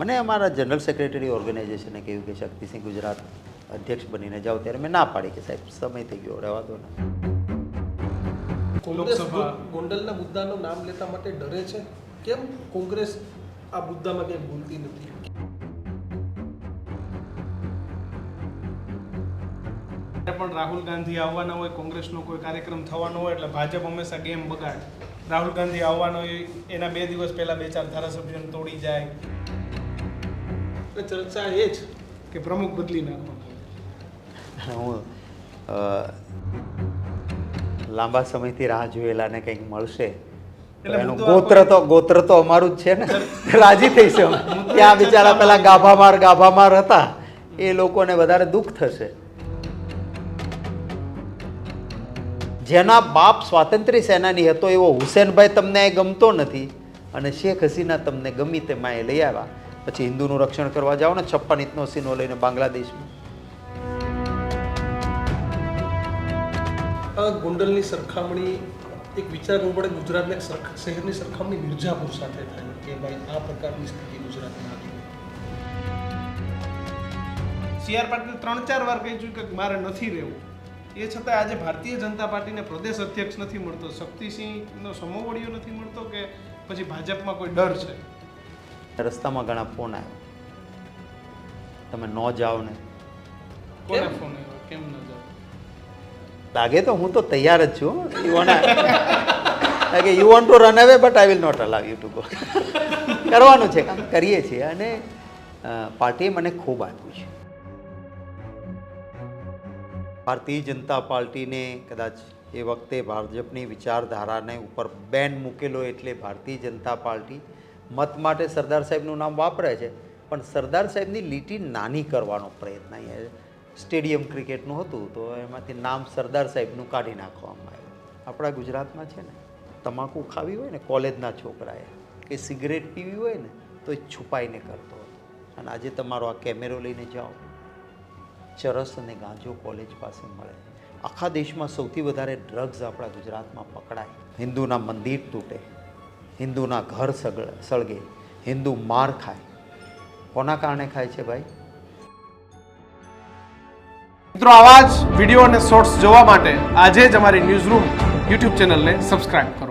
મને અમારા general secretary ઓર્ગેનાઇઝેશને કહ્યું કે શક્તિસિંહ ગુજરાત અધ્યક્ષ બનીને જાઓ ત્યારે મેં ના પાડી કે સાહેબ સમય થઈ ગયો રહેવા દો ને. ગોંડલના મુદ્દાનું નામ લેતા માટે ડરે છે? કેમ કોંગ્રેસ આ મુદ્દામાં કંઈ ભૂલતી નથી? પણ રાહુલ ગાંધી આવવાના હોય કોંગ્રેસનો કોઈ કાર્યક્રમ થવાનો હોય એટલે ભાજપ હંમેશા ગેમ બગાડે. રાહુલ ગાંધી આવવાનો હોય એના બે દિવસ પહેલા બે ચાર ધારાસભ્યોને તોડી જાય. એટલે ચર્ચા એ જ કે પ્રમુખ બદલી નાખો હું લાંબા સમયથી રાહ જોયેલાને કંઈક મળશે એનું ગોત્ર તો ગોત્ર તો અમારું જ છે ને. રાજી થઈશું કે આ બિચારા પેલા ગાભામાર ગાભામાર હતા. એ લોકોને વધારે દુઃખ થશે. જેના બાપ સ્વાતંત્ર્ય સેનાની હતો એવો હુસેનભાઈ તમને ગમતો નથી અને શેખ હસીના તમને ગમી તે માએ લઈ આવ્યા. પછી હિન્દુનું રક્ષણ કરવા જાઓ ને, છપ્પન ઇંચનો સીનો લઈને બાંગ્લાદેશમાં. ગોંડલની સરખામણી એક વિચાર કરવો પડે ગુજરાતને શહેરની સરખામણી મિર્ઝાપુર સાથે થાય કે ભાઈ આ પ્રકારની સ્થિતિ ગુજરાતમાં આવી. સીઆર પાટીલ ત્રણ ચાર વાર કહી ચૂક્યો કે મારે નથી રહેવું. એ છતાં આજે ભારતીય જનતા પાર્ટીને પ્રદેશ અધ્યક્ષ નથી મળતો, શક્તિસિંહનો સમૂહ વડીયો નથી મળતો કે પછી ભાજપમાં કોઈ ડર છે? રસ્તામાં ઘણા ફોન આવ્યા. તમે ન જાઓ ને. લાગે તો હું તો તૈયાર જ છું. યુ કે you want to run away but I will not allow you to go કરવાનું છે કામ કરીએ છીએ અને પાર્ટીએ મને ખૂબ આપ્યું છે. ભારતીય જનતા પાર્ટીને કદાચ એ વખતે ભાજપની વિચારધારાને ઉપર બેન મૂકેલો એટલે ભારતીય જનતા પાર્ટી મત માટે સરદાર સાહેબનું નામ વાપરે છે. પણ સરદાર સાહેબની લીટી નાની કરવાનો પ્રયત્ન અહીંયા સ્ટેડિયમ ક્રિકેટનું હતું, તો એમાંથી નામ સરદાર સાહેબનું કાઢી નાખવામાં આવ્યું. આપણા ગુજરાતમાં છે ને, તમાકુ ખાવી હોય ને, કોલેજના છોકરાએ કે સિગરેટ પીવી હોય ને, તો એ છુપાઈને કરતો હતો. અને આજે તમારો આ કેમેરો લઈને જાઓ. ચરસ અને ગાંજો કોલેજ પાસે મળે આખા દેશમાં સૌથી વધારે ડ્રગ્સ આપણા ગુજરાતમાં પકડાય. હિન્દુના મંદિર તૂટે. હિન્દુના ઘર સગળ સળગે, હિન્દુ માર ખાય. કોના કારણે ખાય છે ભાઈ? મિત્રો, આવા જ વીડિયો અને શોર્ટ્સ જોવા માટે આજે જ અમારી ન્યૂઝ રૂમ યુટ્યુબ ચેનલને સબસ્ક્રાઇબ કરો.